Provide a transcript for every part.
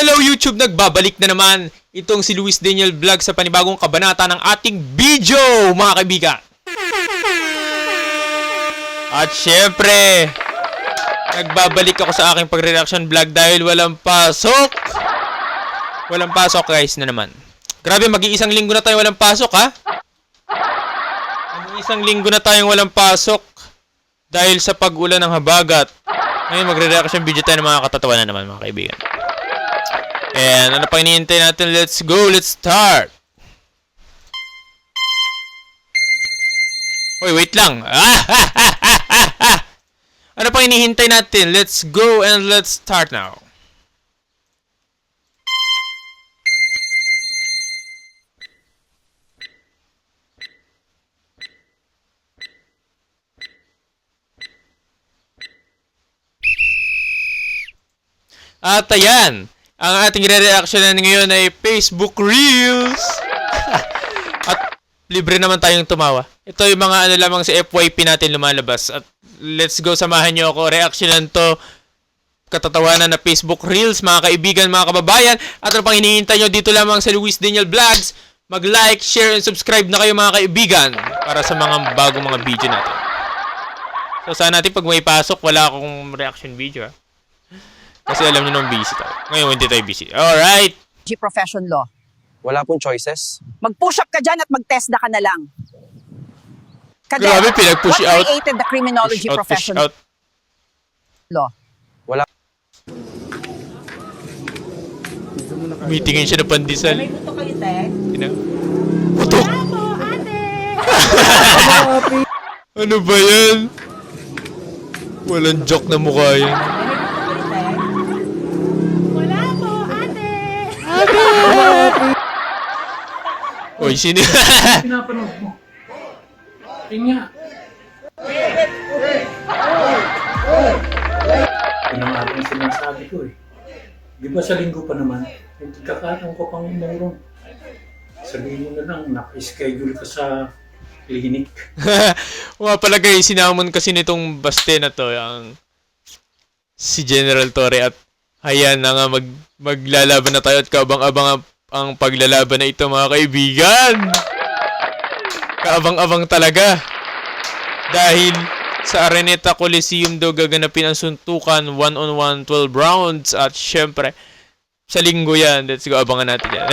Hello YouTube! Nagbabalik na naman itong si Luis Daniel Vlog sa panibagong kabanata ng ating video, mga kaibigan. At syempre, nagbabalik ako sa aking pagre-reaction vlog dahil walang pasok. Walang pasok guys na naman. Grabe, mag-iisang linggo na tayo walang pasok ha. Mag-iisang linggo na tayong walang pasok dahil sa pag-ulan ng habagat. Ngayon magre-reaction video tayo ng mga katatawanan naman mga kaibigan. And ano pa hinihintay natin? Let's go, let's start! Hoy, wait lang. ano pa hinihintay natin? Let's go and let's start now. At ayan, ang ating re-reactionan ngayon ay Facebook Reels. At libre naman tayong tumawa. Ito yung mga ano lamang sa FYP natin lumalabas. At let's go, samahan nyo ako. Reactionan to katatawanan na Facebook Reels, mga kaibigan, mga kababayan. At ano pang hinihintay nyo dito lamang sa Luis Daniel Vlogs. Mag-like, share, and subscribe na kayo mga kaibigan para sa mga bagong mga video natin. So sana natin pag may pasok, wala akong reaction video. ah. Kasi alam niyo nung busy tayo. Ngayon hindi tayo busy. Alright! G profession law. Wala pong choices. Mag-push up ka dyan at mag-TESDA ka na lang. Cadet, Grabe, pinag-push what out. created the criminology Push out, push profession out. law? Wala. Meetingin siya ng pandesal. buto kayo, Ted. Ina. Putok! ano ba yan? Walang joke na mukha yan. Oy, sino? pinapanood mo. Yun nga. Yun ang ating sinasabi ko eh. Di ba sa linggo pa naman, yung pagkakataon ko pang umurong. Sabihin mo na lang, naka-schedule ka sa clinic. Mga pala guys, sinamon kasi nitong baste na to, ang si General Torre at ayan na nga mag, maglalaban na tayo at kaabang-abang ang, paglalaban na ito mga kaibigan. Kaabang-abang talaga. Dahil sa Araneta Coliseum daw gaganapin ang suntukan 1-on-1 12 rounds at syempre sa linggo yan. Let's go, abangan natin yan.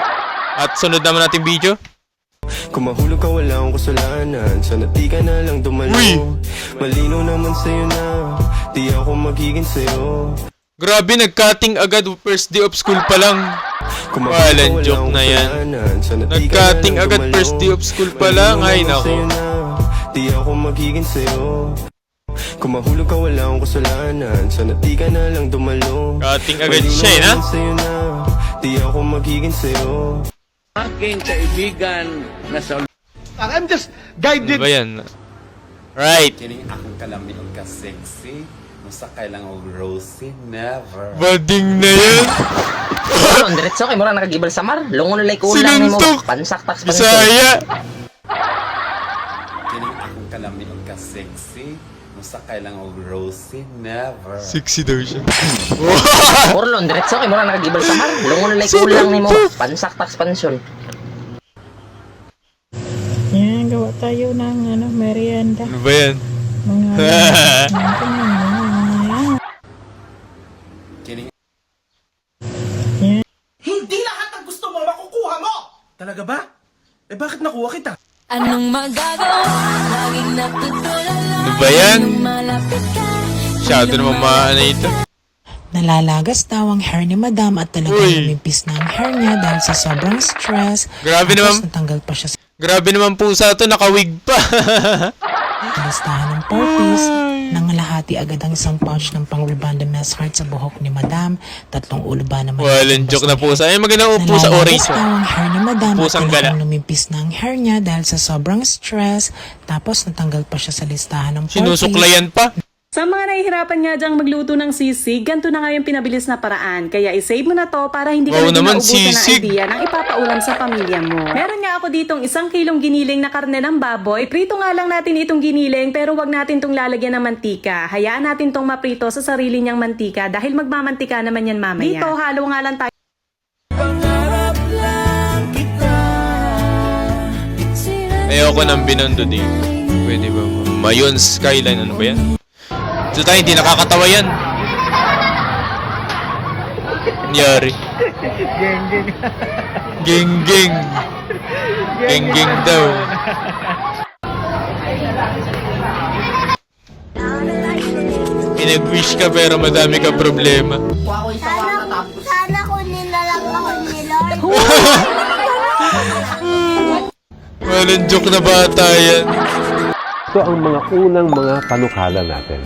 at sunod naman natin video. Kung mahulog ka wala akong kasalanan Sana di ka na lang dumalo! Malino naman sa'yo na Di ako magiging sa'yo Grabe, nag-cutting agad first day of school pa lang. Walang joke na yan. Nag-cutting lang agad first day of school pa lang. Ay, nako. Di ako magiging sa'yo Kung mahulog ka wala akong kasalanan Sana di ka na lang dumalo Cutting agad siya, eh, ha? Di ako magiging sa'yo aking kaibigan na sa Ano ba yan? Right. Kining akong kalaminog ka sexy. Musakay lang og rosy, never. Bading na yan. Ano, diretso kay mura nakagibal sa mar. Lungon nilay ko lang nimo. Sinuntok! Pansak tax pansak. Bisaya. Kining akong kalaminog ka sexy. Musakay lang og rosy, never. Sexy daw siya. Orlon, diretso kay mura nakagibal sa mar. Lungon nilay ko lang nimo. Pansak tax pansyon. Yan, gawa tayo ng ano, merienda. Ano ba yan? Mga Hindi lahat ng gusto mo makukuha mo! Talaga ba? Eh bakit nakuha kita? Anong magagawa? Laging natutulala Ano ba yan? Masyado naman maano ito. Nalalagas daw ang hair ni Madam at talagang Uy. lumipis na ang hair niya dahil sa sobrang stress. Grabe Tapos naman. natanggal pa siya sa Grabe naman pusa to, nakawig pa. listahan ng porpies. Nangalahati agad ang isang pouch ng pang-rebanda mess heart sa buhok ni Madam. Tatlong ulo ba naman. Walang joke na pusa. Ay, maganda po sa Nalalagas orange. daw ang hair ni Madam Pusang at gala. lumipis na ang hair niya dahil sa sobrang stress. Tapos natanggal pa siya sa listahan ng porpies. Sinusuklayan pa. Sa mga nahihirapan nga dyang magluto ng sisig, ganito na nga yung pinabilis na paraan. Kaya isave mo na to para hindi ka Wow na naman, naubusan ng sisig. idea ng ipapaulam sa pamilya mo. Meron nga ako ditong isang kilong giniling na karne ng baboy. Prito nga lang natin itong giniling pero wag natin tong lalagyan ng mantika. Hayaan natin tong maprito sa sarili niyang mantika dahil magmamantika naman yan mamaya. Dito, halo nga lang tayo Ayoko ng binondo din. Pwede ba? Mayon Skyline, ano ba yan? So tayo, hindi nakakatawa yan. Nangyari. Geng, geng. Geng, geng. Geng, geng daw. Pinag-wish ka pero madami ka problema. Sana kunin na lang ako ni Lord. Walang joke na bata yan. Ito ang mga unang mga panukala natin.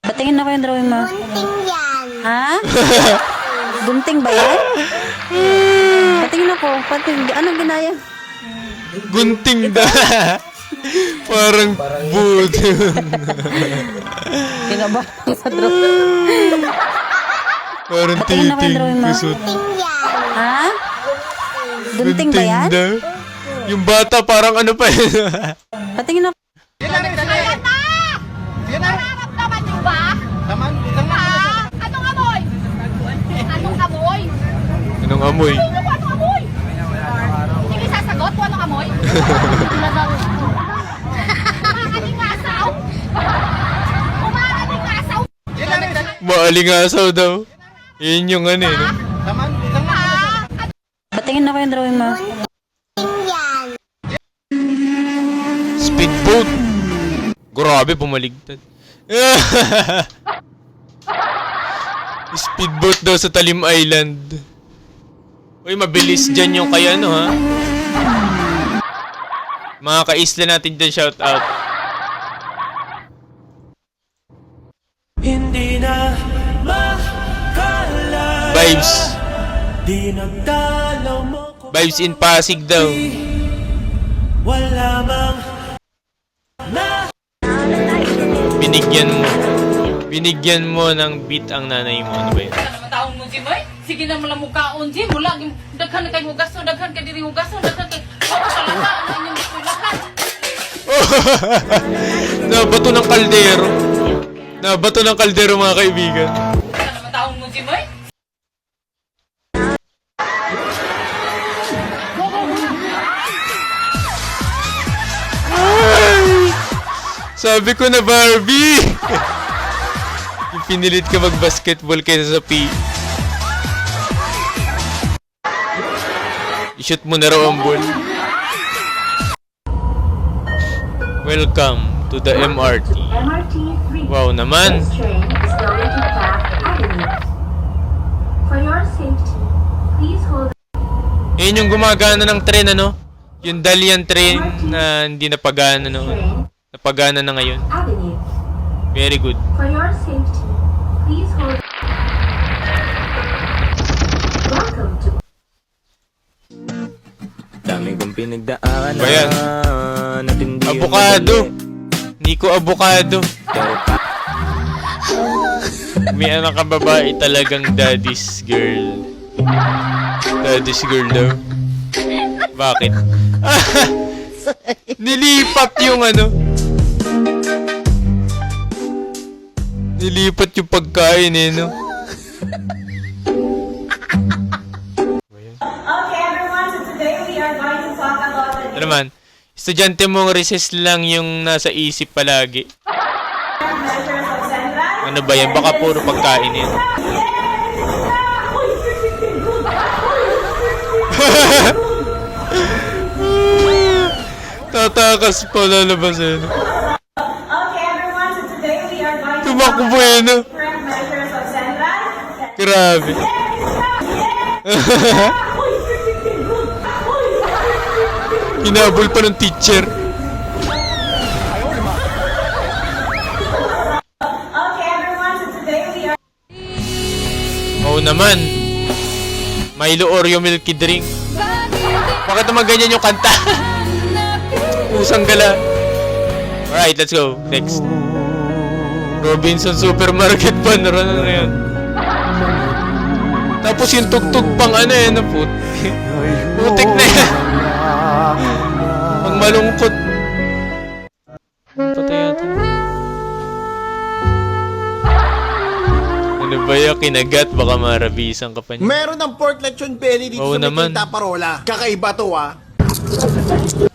Patingin ako yung drawing mo. Gunting yan. Ha? Gunting ba yan? Patingin ako. Patingin. Anong ginaya? Gunting da. Parang budo. Kinaba sa drawing. Parang Patingin ako yung titing. drawing mo. Kusot. Ha? Gunting ba yan? Yung bata parang ano pa yun. Patingin ako. Nararamdaman niyo ba? Naman, Ha? Anong amoy? Anong amoy? Anong amoy? Ano ko anong amoy? Hindi sasagot kung anong amoy? Umakalingasaw? Umakalingasaw? Maalingasaw daw. Yun yung ano eh. naman, naman. Patingin ako yung drawing mo. Speedboat. Grabe, pumaligtad. Speedboat daw sa Talim Island. Uy, mabilis dyan yung kaya ano ha. Mga ka-isla natin dyan, shout out. Hindi na Vibes. Di nagdalaw mo ko Vibes in Pasig daw. Wala mang Binigyan mo. Binigyan mo ng beat ang nanay mo. Ano ba yun? taon mo si Bay. Sige na mula mukhaon si mula daghan kay hugason daghan kay diri hugason daghan kay ako talaga ano inyong lahat. Nabato ng kaldero. Nabato ng kaldero mga kaibigan. Sabi ko na Barbie! Yung pinilit ka mag-basketball kaysa sa P. I-shoot mo na raw ang ball. Welcome to the MRT. Wow naman! Yun yung gumagana ng tren ano? Yung Dalian train na hindi napagana noon. Napagana na ngayon. Very good. For your safety, please hold. Welcome to Dami kong pinagdaanan Ba yan? at hindi madali. Nico pa- May anak ka babae talagang daddy's girl. Daddy's girl daw. Bakit? Nilipat yung ano. Nilipat yung pagkain eh, no? Okay, everyone, so today we are going to talk about the Ano naman, estudyante mong recess lang yung nasa isip palagi. measures of Sandra. Ano ba yan? Baka puro pagkain yan. Tatakas pa lalabas eh. no? Okay, everyone, so today we are going to eh, no? different measures of Sandra. Grabe. Hinabol pa ng teacher. Okay, everyone, so today we are Oo naman. Milo Oreo Milky Drink. Bakit naman ganyan yung kanta? Usang gala. Alright, let's go. Next. Robinson Supermarket pa na rin ano yan. Tapos yung tugtog pang ano yan, na put. Putik na yan. Pang malungkot. Patay yata. Ano ba yung kinagat? Baka marabisan ka pa niya. Meron ng pork lechon belly dito Oo sa naman. Taparola. Kakaiba to ah.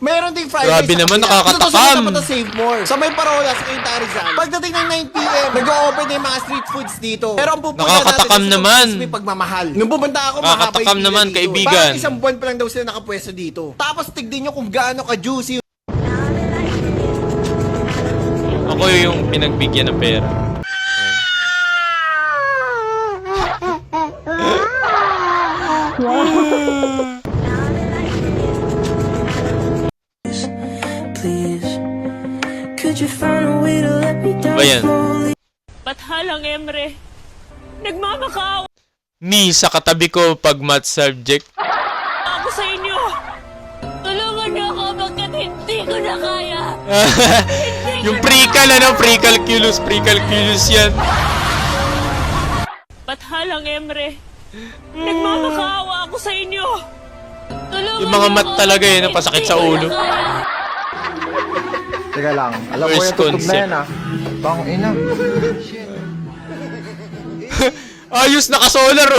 Meron ding fried Grabe naman, nakakatakam. Dito to sa Save More. Sa may Parola, sa Quinta Rizal. Pagdating ng 9pm, nag-open na yung mga street foods dito. Pero ang pupunta Nakakatakam natin naman. May pagmamahal. Nung pumunta ako, Nakakatakam naman, dito. kaibigan. Parang isang buwan pa lang daw sila nakapwesto dito. Tapos tignan nyo kung gaano ka-juicy Ako yung pinagbigyan ng pera. Ba yan? Pathalang Emre. Nagmamakaawa Me sa katabi ko pag math subject. ako sa inyo. Tulungan niyo ako bakit hindi ko na kaya. yung pre-cal ano, pre-calculus, pre-calculus yan. Pathalang Emre. Nagmamakaawa ako sa inyo. Tulungan Yung mga mat talaga yun, napasakit sa ulo. Teka lang, alam First concept. ah. Bang ina. Ayos, naka-solar.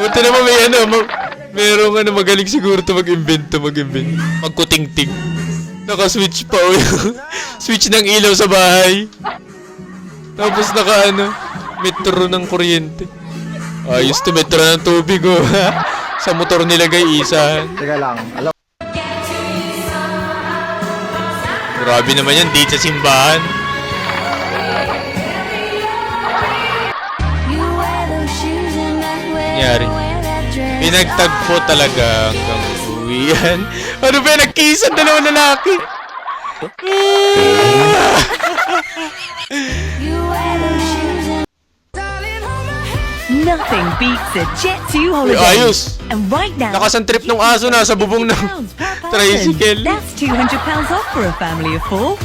Buti naman may ano, ma- merong ano, magaling siguro to mag-invent to, mag-invent. Magkuting-ting. Naka-switch pa, oh. Switch ng ilaw sa bahay. Tapos naka ano, metro ng kuryente. Ayos to, metro ng tubig, oh. sa motor nilagay isahan. Teka lang, alam Grabe naman yan, date sa simbahan. Nangyari. Pinagtagpo talaga hanggang uwi yan. Ano ba, nagkisan dalawang lalaki. Nothing beats a Jet 2 Uy, ayos. And right now, Lakas ang trip ng aso nasa bubong ng tricycle. That's 200 pounds off for a family of four.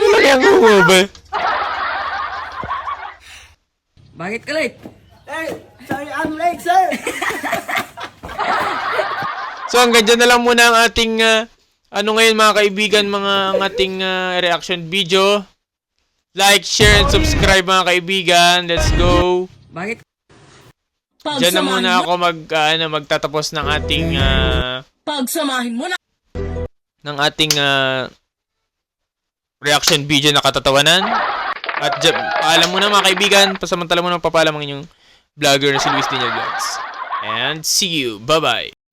Wala kang ba? Bakit ka late? So hanggang dyan na lang muna ang ating ah, ano ngayon mga kaibigan, mga ang ating ah, reaction video. Like, share, and subscribe mga kaibigan. Let's go. Bakit? Diyan na muna ako mag ah, ano, magtatapos ng ating ah, Pagsamahin mo na. ng ating ah, reaction video na katatawanan. At dyan, paalam muna mga kaibigan. Pasamantala muna papaalam ang inyong vlogger na si Luis Daniel Vlogs. And see you. Bye-bye.